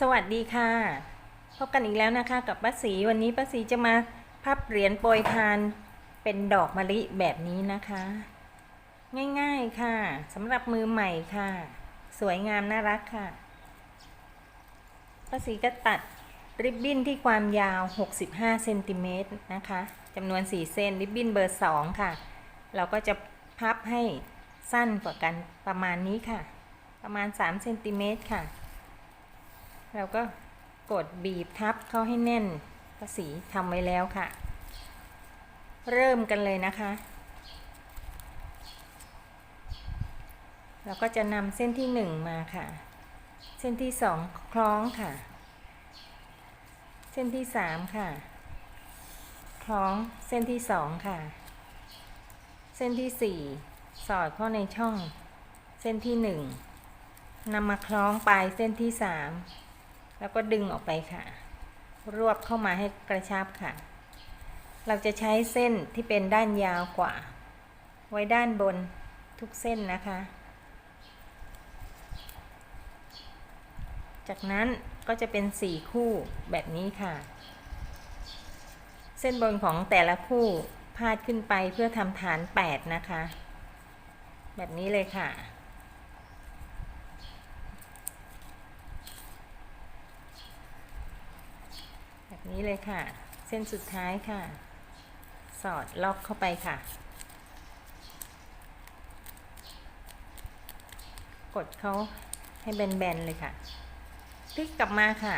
สวัสดีค่ะ พบกันอีกแล้วนะคะกับป้าสีวันนี้ป้าสีจะมาพับเหรียญโปรยทานเป็นดอกมะลิแบบนี้นะคะ ง่ายๆค่ะสำหรับมือใหม่ค่ะ สวยงามน่ารักค่ะป้าสีก็ตัดริบบิ้นที่ความยาว 65เซนติเมตรนะคะจำนวน 4 เส้นริบบิ้นเบอร์ 2 ค่ะ เราก็จะพับให้สั้นกว่ากันประมาณนี้ค่ะ ประมาณ3เซนติเมตรค่ะ เราก็กดบีบทับเข้าให้แน่นภาษีทำไว้แล้วค่ะ เริ่มกันเลยนะคะ เราก็จะนำเส้นที่หนึ่งมาค่ะ เส้นที่สองคล้องค่ะ เส้นที่สามค่ะ คล้องเส้นที่สองค่ะ เส้นที่สี่สอดเข้าในช่อง เส้นที่หนึ่งนำมาคล้องปลายเส้นที่สาม แล้วก็ดึงออกไปค่ะ รวบเข้ามาให้กระชับค่ะ เราจะใช้เส้นที่เป็นด้านยาวกว่า ไว้ด้านบนทุกเส้นนะคะ จากนั้นก็จะเป็นสี่คู่แบบนี้ค่ะ เส้นบนของแต่ละคู่พาดขึ้นไปเพื่อทำฐาน 8 นะคะ แบบนี้เลยค่ะ แบบ นี้เลยค่ะ เส้นสุดท้ายค่ะ สอดล็อกเข้าไปค่ะ กดเขาให้แบนๆเลยค่ะพลิกกลับมาค่ะ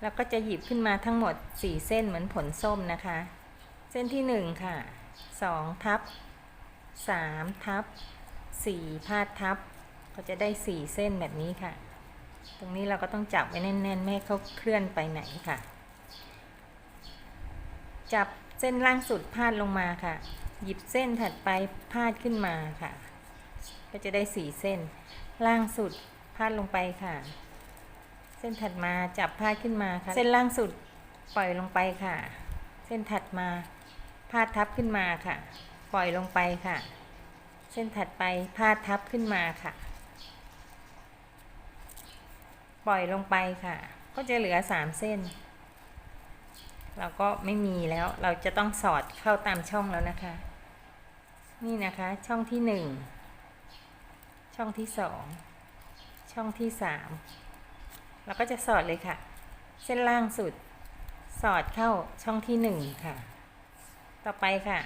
แล้วก็จะหยิบขึ้นมาทั้งหมด 4 เส้นเหมือนผลส้มนะคะ เส้นที่ 1 ค่ะ 2 ทับ 3 ทับ 4 พาดทับ ก็จะได้ 4 เส้นแบบนี้ค่ะ ตรงนี้เราก็ต้องจับไว้แน่นๆ ไม่ให้เขาเคลื่อนไปไหนค่ะ จับเส้นล่างสุดพาดลงมาค่ะ หยิบเส้นถัดไปพาดขึ้นมาค่ะ ก็จะได้4เส้น ล่างสุดพาดลงไปค่ะ เส้นถัดมาจับพาดขึ้นมาค่ะ เส้นล่างสุดปล่อยลงไปค่ะ เส้นถัดมาพาดทับขึ้นมาค่ะ ปล่อยลงไปค่ะ เส้นถัดไปพาดทับขึ้นมาค่ะ ปล่อยลงไปค่ะ ก็จะเหลือสามเส้น เราก็ไม่มีแล้วเราจะต้องสอดเข้าตามช่องแล้วนะคะ นี่นะคะช่องที่หนึ่งช่องที่สองช่องที่สามเราก็จะสอดเลยค่ะ เส้นล่างสุด สอดเข้าช่องที่หนึ่งค่ะ ต่อไปค่ะ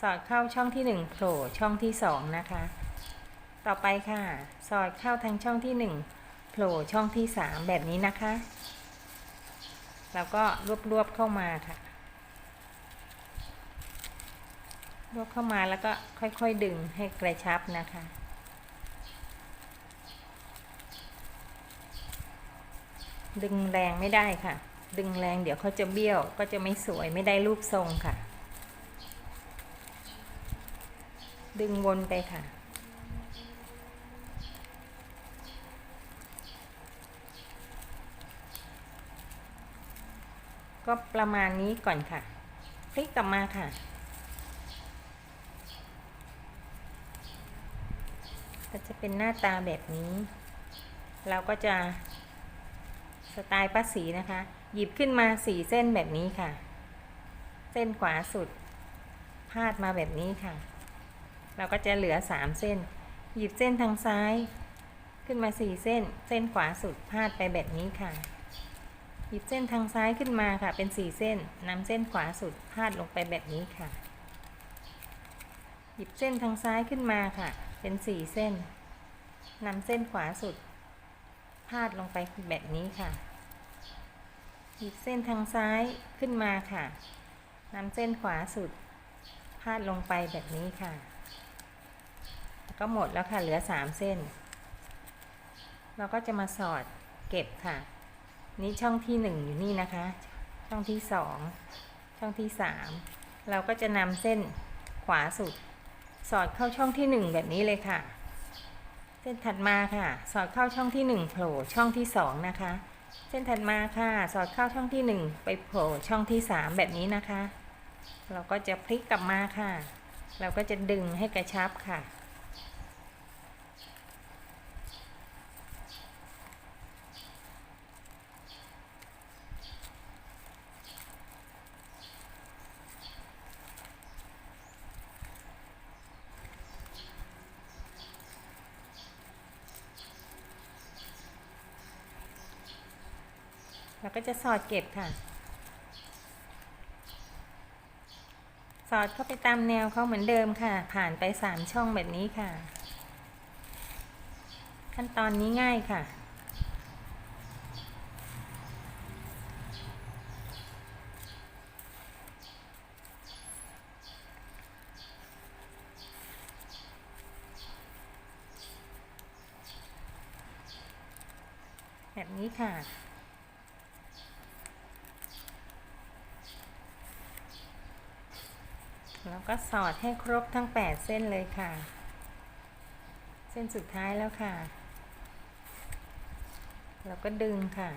สอดเข้าช่องที่หนึ่งโผล่ช่องที่สองนะคะ ต่อไปค่ะ สอดเข้าทางช่องที่หนึ่ง โผล่ช่องที่สามแบบนี้นะคะ แล้วก็รวบๆเข้ามาค่ะ รวบเข้ามาแล้วก็ค่อยๆดึงให้กระชับนะคะดึงแรงไม่ได้ค่ะ ดึงแรงเดี๋ยวเขาจะเบี้ยว ก็จะไม่สวยไม่ได้รูปทรงค่ะ ดึงวนไปค่ะ ก็ประมาณนี้ก่อนค่ะ พลิกกลับมาค่ะ ก็จะเป็นหน้าตาแบบนี้ เราก็จะสไตล์ป้าสีนะคะ หยิบขึ้นมาสี่เส้นแบบนี้ค่ะ เส้นขวาสุด พาดมาแบบนี้ค่ะ เราก็จะเหลือสามเส้น หยิบเส้นทางซ้าย ขึ้นมาสี่เส้น เส้นขวาสุดพาดไปแบบนี้ค่ะ หยิบเส้นทางซ้ายขึ้นมาค่ะ เป็นสี่เส้นนำเส้นขวาสุดพาดลงไปแบบนี้ค่ะ หยิบเส้นทางซ้ายขึ้นมาค่ะ เป็นสี่เส้นนำเส้นขวาสุดพาดลงไปแบบนี้ค่ะ หยิบเส้นทางซ้ายขึ้นมาค่ะนำเส้นขวาสุดพาดลงไปแบบนี้ค่ะ ก็หมดแล้วค่ะ เหลือสามเส้น เราก็จะมาสอดเก็บค่ะ นี่ช่องที่หนึ่งอยู่นี่นะคะ ช่องที่สองช่องที่สามเราก็จะนำเส้นขวาสุด สอดเข้าช่องที่หนึ่งแบบนี้เลยค่ะ เส้นถัดมาค่ะ สอดเข้าช่องที่หนึ่งโผล่ช่องที่สองนะคะ เส้นถัดมาค่ะ สอดเข้าช่องที่หนึ่งไปโผล่ช่องที่สามแบบนี้นะคะ เราก็จะพลิกกลับมาค่ะ เราก็จะดึงให้กระชับค่ะ แล้วก็จะสอดเก็บค่ะ สอดเข้าไปตามแนวเขาเหมือนเดิมค่ะ ผ่านไปสามช่องแบบนี้ค่ะ ขั้นตอนนี้ง่ายค่ะแบบนี้ค่ะ แล้ว ก็สอดให้ครบทั้ง 8 เส้นเลยค่ะ เส้นสุดท้ายแล้วค่ะแล้วก็ดึงค่ะ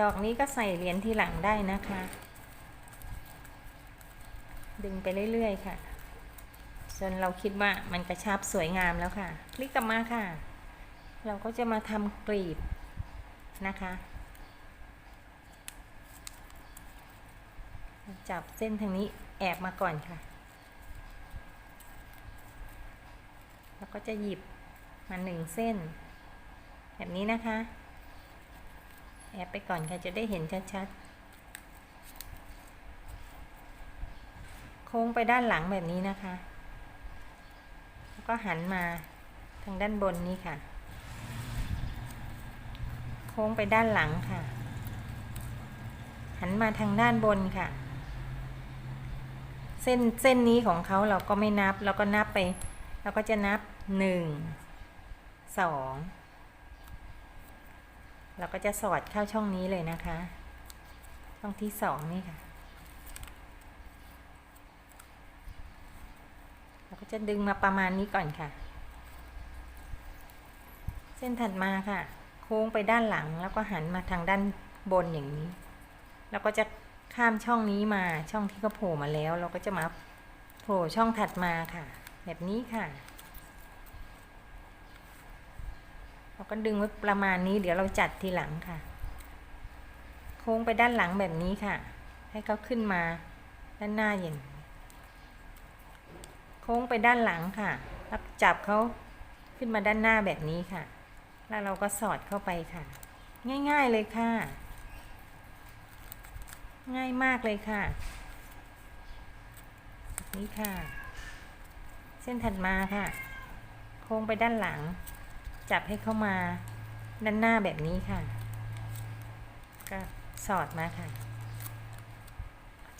ดอกนี้ก็ใส่เหรียญทีหลังได้นะคะ ดึงไปเรื่อย ๆ ค่ะ จนเราคิดว่ามันกระชับสวยงามแล้วค่ะ คลิกกลับมาค่ะ เราก็จะมาทำกรีบนะคะ จับเส้นทางนี้แอบมาก่อนค่ะ แล้วก็จะหยิบมาหนึ่งเส้น แบบนี้นะคะ แอบไปก่อนค่ะจะได้เห็นชัดๆ โค้งไปด้านหลังแบบนี้นะคะ แล้วก็หันมาทางด้านบนนี้ค่ะ ค้งไปด้านหลังค่ะ หันมาทางด้านบนค่ะ เส้นเส้นนี้ของเขาเราก็ไม่นับเราก็นับไปเราก็จะนับหนึ่งสองเราก็จะสอดเข้าช่องนี้เลยนะคะ ช่องที่สองนี่ค่ะ เราก็จะดึงมาประมาณนี้ก่อนค่ะ เส้นถัดมาค่ะ ค้งไปด้านหลัง แล้วก็หันมาทางด้านบนอย่างนี้ แล้วก็จะข้ามช่องนี้มาช่องที่เขาโผล่มาแล้ว เราก็จะมาโผล่ช่องถัดมาค่ะ แบบนี้ค่ะเราก็ดึงไว้ประมาณนี้ เดี๋ยวเราจัดทีหลังค่ะ โค้งไปด้านหลังแบบนี้ค่ะ ให้เขาขึ้นมาด้านหน้าอย่างนี้โค้งไปด้านหลังค่ะแล้วจับเขาขึ้นมาด้านหน้าแบบนี้ค่ะ แล้วเราก็สอดเข้าไปค่ะ ง่ายๆเลยค่ะ ง่ายมากเลยค่ะ นี้ค่ะ เส้นถัดมาค่ะ โค้งไปด้านหลัง จับให้เข้ามาด้านหน้าแบบนี้ค่ะ ก็สอดมาค่ะ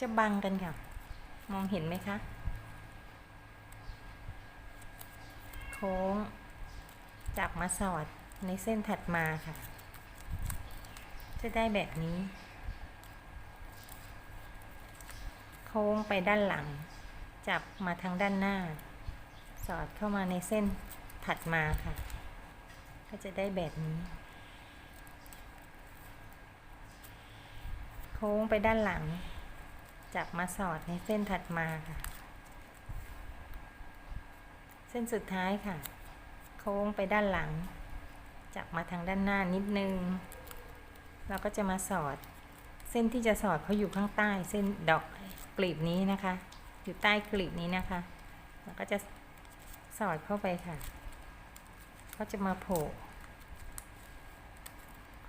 จะบังกันค่ะ มองเห็นไหมคะ โค้ง จับมาสอด ในเส้นถัดมาค่ะ จะได้แบบนี้ โค้งไปด้านหลัง จับมาทางด้านหน้า สอดเข้ามาในเส้นถัดมาค่ะ ก็จะได้แบบนี้ โค้งไปด้านหลัง จับมาสอดในเส้นถัดมาค่ะ เส้นสุดท้ายค่ะ โค้งไปด้านหลัง จับมาทางด้านหน้านิดนึง เราก็จะมาสอด เส้นที่จะสอดเขาอยู่ข้างใต้ เส้นดอกกลีบนี้นะคะ อยู่ใต้กลีบนี้นะคะ เราก็จะสอดเข้าไปค่ะ ก็จะมาโผล่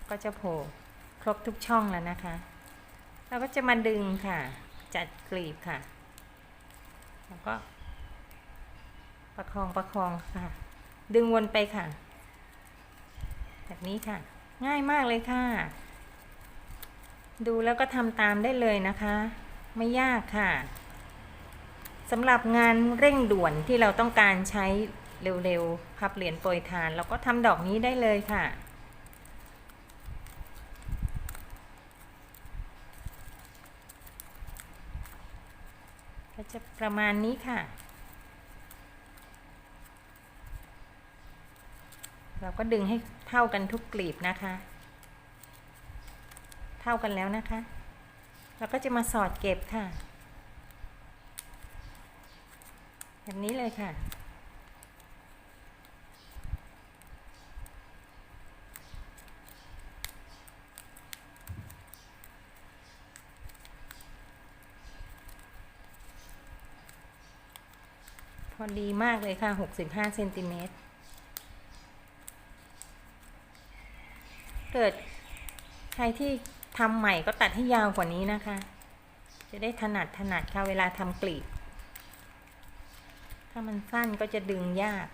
ก็จะโผล่ครบทุกช่องแล้วนะคะ เราก็จะมาดึงค่ะ จัดกลีบค่ะ แล้วก็ประคองประคองค่ะ ดึงวนไปค่ะ แบบนี้ค่ะ ง่ายมากเลยค่ะ ดูแล้วก็ทำตามได้เลยนะคะ ไม่ยากค่ะสำหรับงานเร่งด่วนที่เราต้องการใช้เร็วๆ พับเหรียญโปรยทาน เราก็ทำดอกนี้ได้เลยค่ะ ก็จะประมาณนี้ค่ะ เราก็ดึงให้เท่ากันทุกกลีบนะคะ เท่ากันแล้วนะคะ เราก็จะมาสอดเก็บค่ะ แบบนี้เลยค่ะพอดีมากเลยค่ะ 65เซนติเมตร เกิดใครที่ทำใหม่ก็ตัดให้ยาวกว่านี้นะคะ จะได้ถนัดถนัดค่ะเวลาทำกลีบ ถ้ามันสั้นก็จะดึงยาก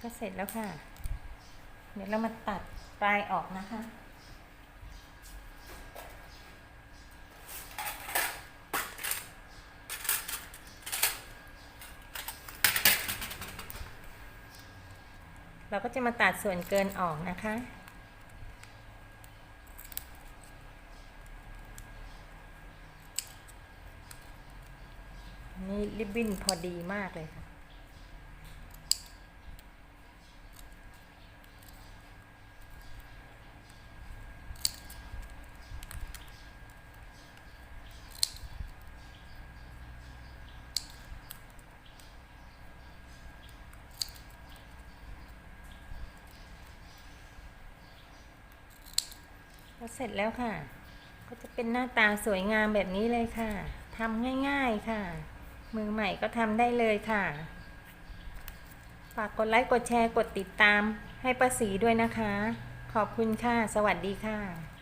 ก็เสร็จแล้วค่ะ เดี๋ยวเรามาตัดปลายออกนะคะ เราก็จะมาตัดส่วนเกินออกนะคะนี่ริบบิ้นพอดีมากเลยค่ะ ก็เสร็จแล้วค่ะ ก็จะเป็นหน้าตาสวยงามแบบนี้เลยค่ะทำง่ายๆค่ะ มือใหม่ก็ทำได้เลยค่ะ ฝากกดไลค์กดแชร์กดติดตามให้ประสีด้วยนะคะ ขอบคุณค่ะ สวัสดีค่ะ